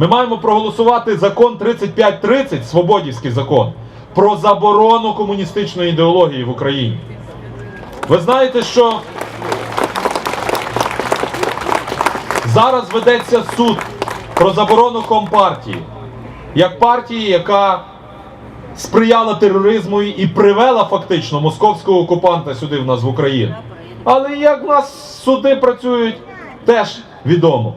Ми маємо проголосувати закон 3530, Свободівський закон, про заборону комуністичної ідеології в Україні. Ви знаєте, що зараз ведеться суд про заборону компартії, як партії, яка сприяла тероризму і привела фактично московського окупанта сюди в нас в Україну. Але як в нас суди працюють, теж відомо.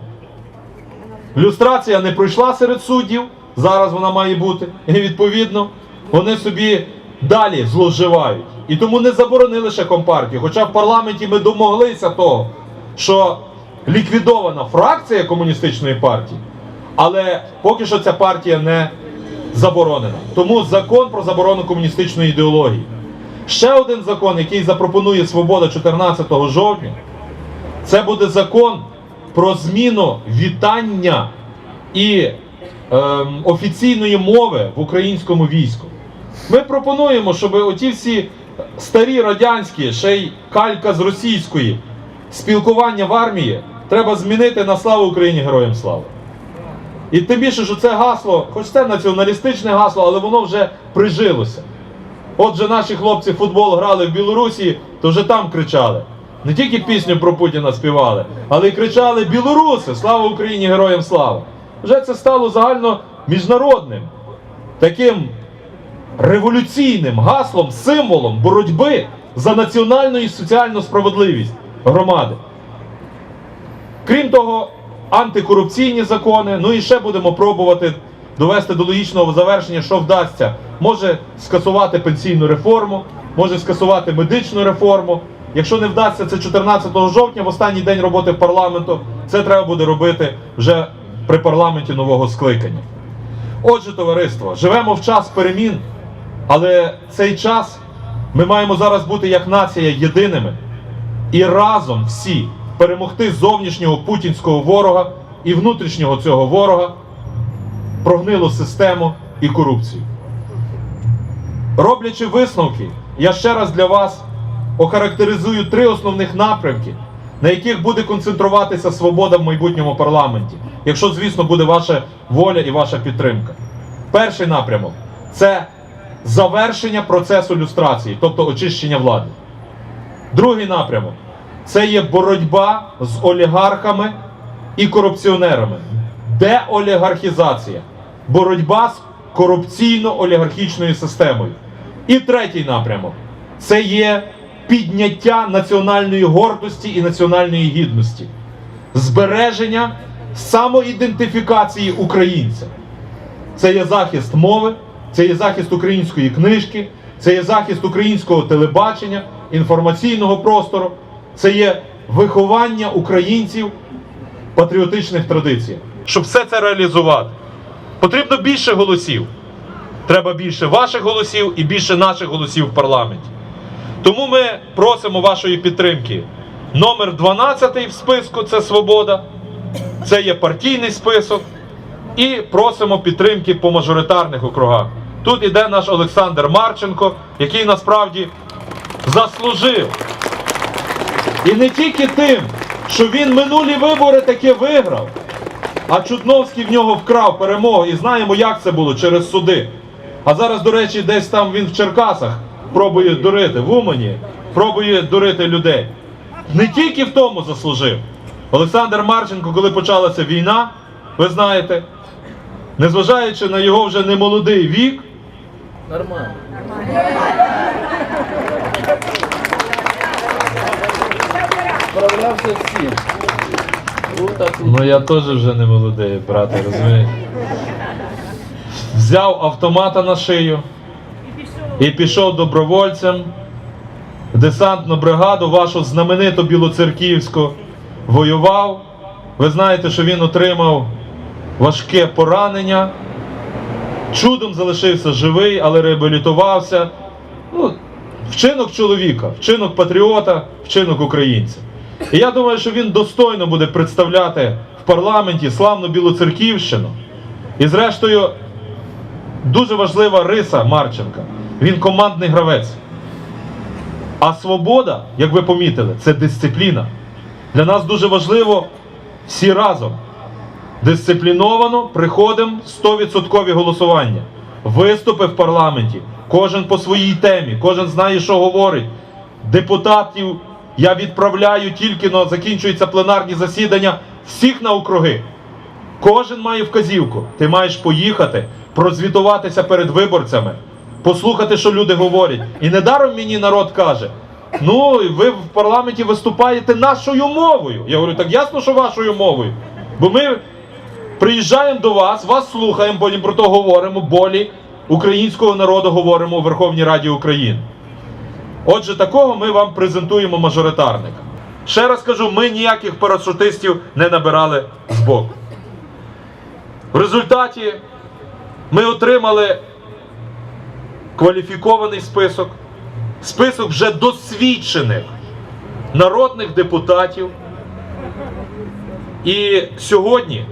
Люстрація не пройшла серед суддів, зараз вона має бути. І відповідно вони собі далі зловживають. І тому не заборонили ще компартію. Хоча в парламенті ми домоглися того, що ліквідована фракція комуністичної партії, але поки що ця партія не заборонена. Тому закон про заборону комуністичної ідеології. Ще один закон, який запропонує Свобода 14 жовтня, це буде закон про зміну вітання і ем, офіційної мови в українському війську. Ми пропонуємо, щоб оті всі старі радянські, ще й калька з російської спілкування в армії треба змінити на славу Україні, героям слава. І тим більше, що це гасло, хоч це націоналістичне гасло, але воно вже прижилося. Отже, наші хлопці футбол грали в Білорусі, то вже там кричали. Не тільки пісню про Путіна співали, але й кричали Білоруси! Слава Україні! Героям слава! Вже це стало загально міжнародним, таким революційним гаслом, символом боротьби за національну і соціальну справедливість громади. Крім того, антикорупційні закони, ну і ще будемо пробувати довести до логічного завершення, що вдасться. Може скасувати пенсійну реформу, може скасувати медичну реформу. Якщо не вдасться це 14 жовтня, в останній день роботи парламенту, це треба буде робити вже при парламенті нового скликання. Отже, товариство, живемо в час перемін, але цей час ми маємо зараз бути як нація єдиними і разом всі перемогти зовнішнього путінського ворога і внутрішнього цього ворога, прогнилу систему і корупцію. Роблячи висновки, я ще раз для вас охарактеризую три основних напрямки, на яких буде концентруватися свобода в майбутньому парламенті, якщо, звісно, буде ваша воля і ваша підтримка. Перший напрямок це завершення процесу люстрації, тобто очищення влади. Другий напрямок це є боротьба з олігархами і корупціонерами. Деолігархізація. Боротьба з корупційно-олігархічною системою. І третій напрямок це є підняття національної гордості і національної гідності, збереження самоідентифікації українця. Це є захист мови, це є захист української книжки, це є захист українського телебачення, інформаційного простору, це є виховання українців патріотичних традицій. Щоб все це реалізувати, потрібно більше голосів. Треба більше ваших голосів і більше наших голосів в парламенті. Тому ми просимо вашої підтримки. Номер 12 в списку це свобода, це є партійний список. І просимо підтримки по мажоритарних округах. Тут іде наш Олександр Марченко, який насправді заслужив. І не тільки тим, що він минулі вибори таки виграв, а Чудновський в нього вкрав перемогу. І знаємо, як це було через суди. А зараз, до речі, десь там він в Черкасах пробує дурити, в Умані, пробує дурити людей. Не тільки в тому заслужив. Олександр Марченко, коли почалася війна, ви знаєте, незважаючи на його вже немолодий вік, Нормально. Справлявся всім. Тут. Ну я теж вже не молодий, брате, розумієш? Взяв автомата на шию і пішов добровольцем в десантну бригаду, вашу знамениту білоцерківську, воював. Ви знаєте, що він отримав важке поранення. Чудом залишився живий, але реабілітувався. Ну, вчинок чоловіка, вчинок патріота, вчинок українця. І я думаю, що він достойно буде представляти в парламенті славну Білоцерківщину. І зрештою, дуже важлива риса Марченка. Він командний гравець. А свобода, як ви помітили, це дисципліна. Для нас дуже важливо всі разом. Дисципліновано приходимо 100% голосування. Виступи в парламенті. Кожен по своїй темі, кожен знає, що говорить. Депутатів я відправляю тільки но закінчуються пленарні засідання всіх на округи. Кожен має вказівку. Ти маєш поїхати, прозвітуватися перед виборцями, послухати, що люди говорять. І недаром мені народ каже: ну, ви в парламенті виступаєте нашою мовою. Я говорю, так ясно, що вашою мовою. Бо ми приїжджаємо до вас, вас слухаємо, потім про то говоримо, болі українського народу говоримо у Верховній Раді України. Отже, такого ми вам презентуємо мажоритарника. Ще раз кажу, ми ніяких парашутистів не набирали збоку. В результаті ми отримали кваліфікований список, список вже досвідчених народних депутатів. І сьогодні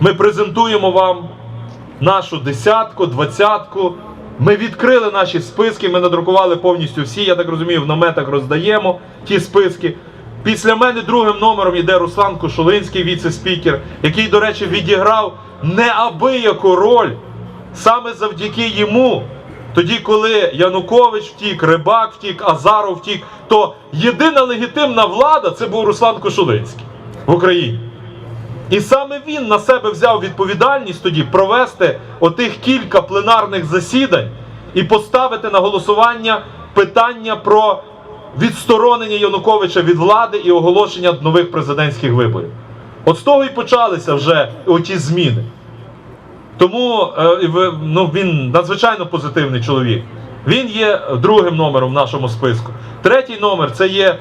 ми презентуємо вам нашу десятку, двадцятку. Ми відкрили наші списки, ми надрукували повністю всі. Я так розумію, в наметах роздаємо ті списки. Після мене другим номером йде Руслан Кошулинський, віце-спікер, який, до речі, відіграв неабияку роль саме завдяки йому. Тоді, коли Янукович втік, Рибак втік, Азаров втік, то єдина легітимна влада це був Руслан Кошулинський в Україні. І саме він на себе взяв відповідальність тоді провести отих кілька пленарних засідань і поставити на голосування питання про відсторонення Януковича від влади і оголошення нових президентських виборів. От з того і почалися вже оті зміни. Тому е, ну, він надзвичайно позитивний чоловік. Він є другим номером в нашому списку. Третій номер це є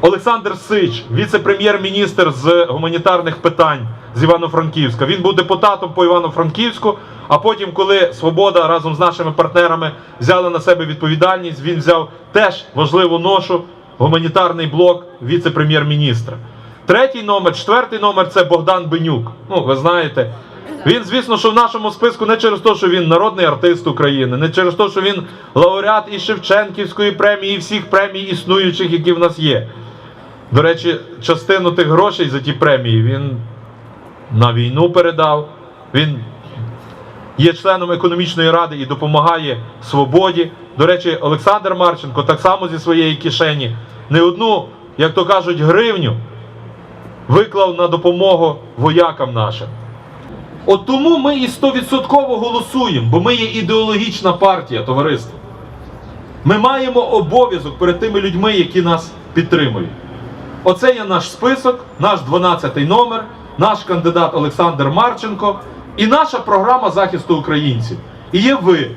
Олександр Сич, віце-прем'єр-міністр з гуманітарних питань з Івано-Франківська. Він був депутатом по Івано-Франківську. А потім, коли Свобода разом з нашими партнерами взяли на себе відповідальність, він взяв теж важливу ношу гуманітарний блок віце-прем'єр-міністра. Третій номер, четвертий номер це Богдан Бенюк. Ну, ви знаєте. Він, звісно, що в нашому списку не через те, що він народний артист України, не через те, що він лауреат і Шевченківської премії, і всіх премій існуючих, які в нас є. До речі, частину тих грошей за ті премії він на війну передав. Він є членом економічної ради і допомагає свободі. До речі, Олександр Марченко так само зі своєї кишені не одну, як то кажуть, гривню виклав на допомогу воякам нашим. От тому ми і 100% голосуємо, бо ми є ідеологічна партія, товариство. Ми маємо обов'язок перед тими людьми, які нас підтримують. Оце є наш список, наш 12-й номер, наш кандидат Олександр Марченко і наша програма захисту українців. І є ви,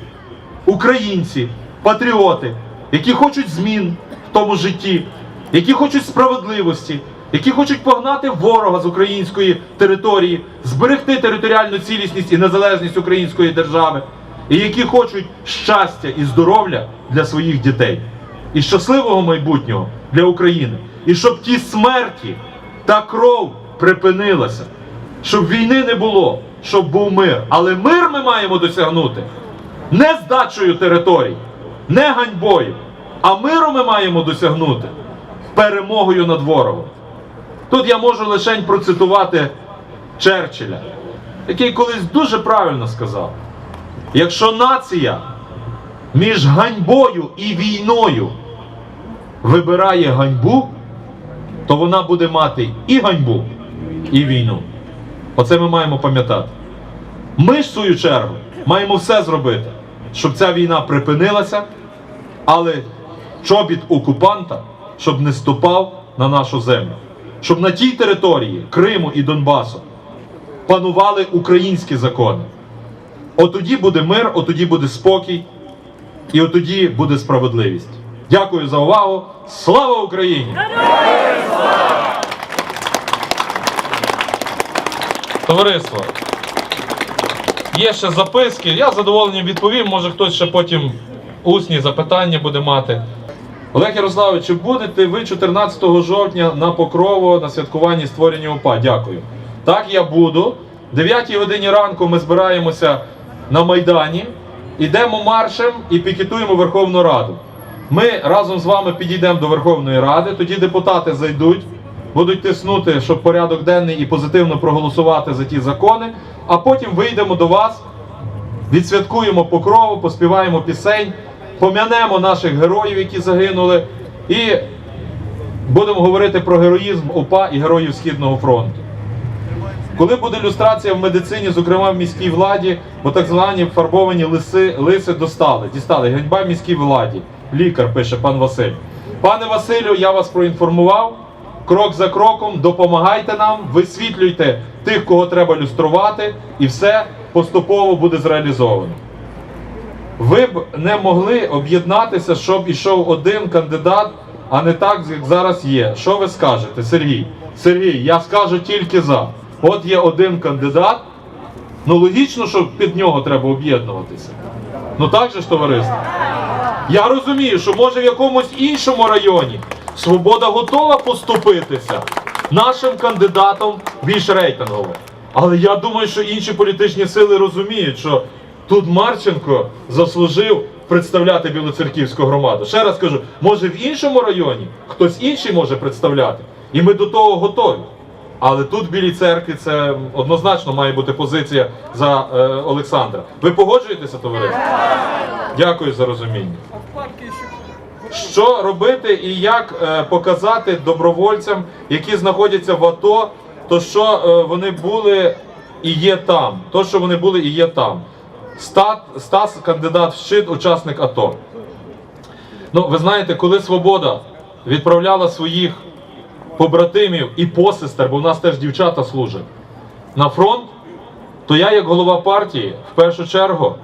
українці, патріоти, які хочуть змін в тому житті, які хочуть справедливості, які хочуть погнати ворога з української території, зберегти територіальну цілісність і незалежність української держави, і які хочуть щастя і здоров'я для своїх дітей і щасливого майбутнього для України. І щоб ті смерті та кров припинилася, щоб війни не було, щоб був мир. Але мир ми маємо досягнути не здачею територій, не ганьбою, а миру ми маємо досягнути перемогою над ворогом. Тут я можу лише процитувати Черчилля, який колись дуже правильно сказав: якщо нація між ганьбою і війною вибирає ганьбу, то вона буде мати і ганьбу, і війну. Оце ми маємо пам'ятати. Ми в свою чергу, маємо все зробити, щоб ця війна припинилася, але чобіт окупанта, щоб не ступав на нашу землю. Щоб на тій території Криму і Донбасу панували українські закони. Отоді буде мир, отоді буде спокій, і отоді буде справедливість. Дякую за увагу. Слава Україні! Товариство, є ще записки. Я задоволенням відповім. Може хтось ще потім усні запитання буде мати. Олег Ярославович, чи будете ви 14 жовтня на Покрово на святкуванні створення УПА? Дякую. Так, я буду. В 9 годині ранку ми збираємося на Майдані, йдемо маршем і пікетуємо Верховну Раду. Ми разом з вами підійдемо до Верховної Ради, тоді депутати зайдуть будуть тиснути, щоб порядок денний і позитивно проголосувати за ті закони. А потім вийдемо до вас, відсвяткуємо покрову, поспіваємо пісень, пом'янемо наших героїв, які загинули, і будемо говорити про героїзм УПА і героїв Східного фронту. Коли буде люстрація в медицині, зокрема в міській владі, бо так звані фарбовані лиси, лиси достали, дістали. Ганьба міській владі. Лікар пише пан Василь. Пане Василю, я вас проінформував. Крок за кроком, допомагайте нам, висвітлюйте тих, кого треба люструвати, і все поступово буде зреалізовано. Ви б не могли об'єднатися, щоб ішов один кандидат, а не так, як зараз є. Що ви скажете, Сергій? Сергій, я скажу тільки за. От є один кандидат. Ну логічно, що під нього треба об'єднуватися. Ну так же ж, товариство. Я розумію, що може в якомусь іншому районі свобода готова поступитися нашим кандидатом більш рейтингово. Але я думаю, що інші політичні сили розуміють, що тут Марченко заслужив представляти Білоцерківську громаду. Ще раз кажу, може в іншому районі хтось інший може представляти, і ми до того готові. Але тут в Білій церкві це однозначно має бути позиція за е, Олександра. Ви погоджуєтеся, товариство? Дякую за розуміння. Що робити і як е, показати добровольцям, які знаходяться в АТО, то що е, вони були і є там. То, що вони були і є там. Стас, кандидат в щит, учасник АТО. Ну, ви знаєте, коли Свобода відправляла своїх побратимів і посестер, бо в нас теж дівчата служать, на фронт, то я, як голова партії, в першу чергу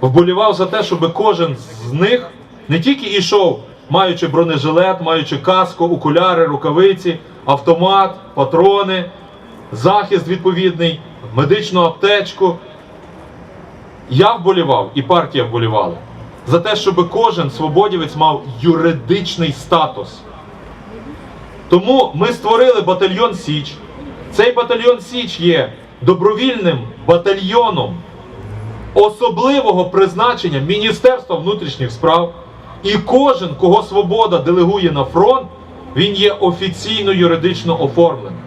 вболівав за те, щоб кожен з них не тільки йшов, маючи бронежилет, маючи каску, окуляри, рукавиці, автомат, патрони, захист відповідний, медичну аптечку. Я вболівав і партія вболівала за те, щоб кожен свободівець мав юридичний статус. Тому ми створили батальйон Січ. Цей батальйон Січ є добровільним батальйоном особливого призначення Міністерства внутрішніх справ. І кожен, кого свобода делегує на фронт, він є офіційно юридично оформлений.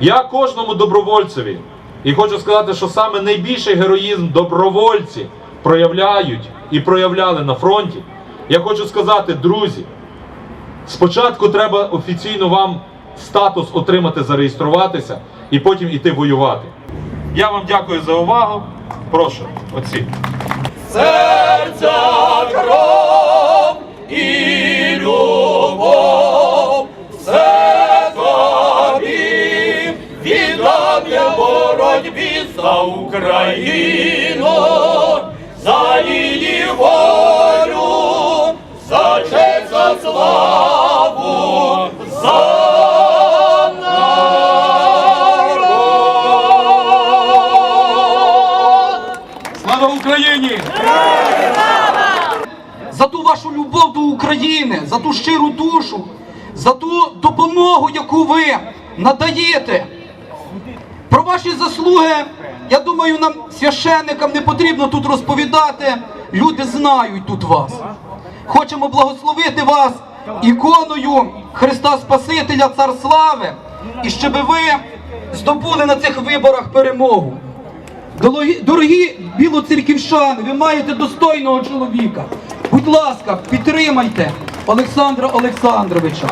Я кожному добровольцеві, і хочу сказати, що саме найбільший героїзм добровольці проявляють і проявляли на фронті. Я хочу сказати, друзі, спочатку треба офіційно вам статус отримати, зареєструватися і потім іти воювати. Я вам дякую за увагу. Прошу, оці. серця кров за Україну, за її волю, за честь, за славу, за народ. Слава Україні! За ту вашу любов до України, за ту щиру душу, за ту допомогу, яку ви надаєте. Про ваші заслуги, я думаю, нам священникам не потрібно тут розповідати. Люди знають тут вас. Хочемо благословити вас іконою Христа Спасителя, Цар Слави, і щоб ви здобули на цих виборах перемогу. Дорогі, білоцерківщани, ви маєте достойного чоловіка. Будь ласка, підтримайте Олександра Олександровича.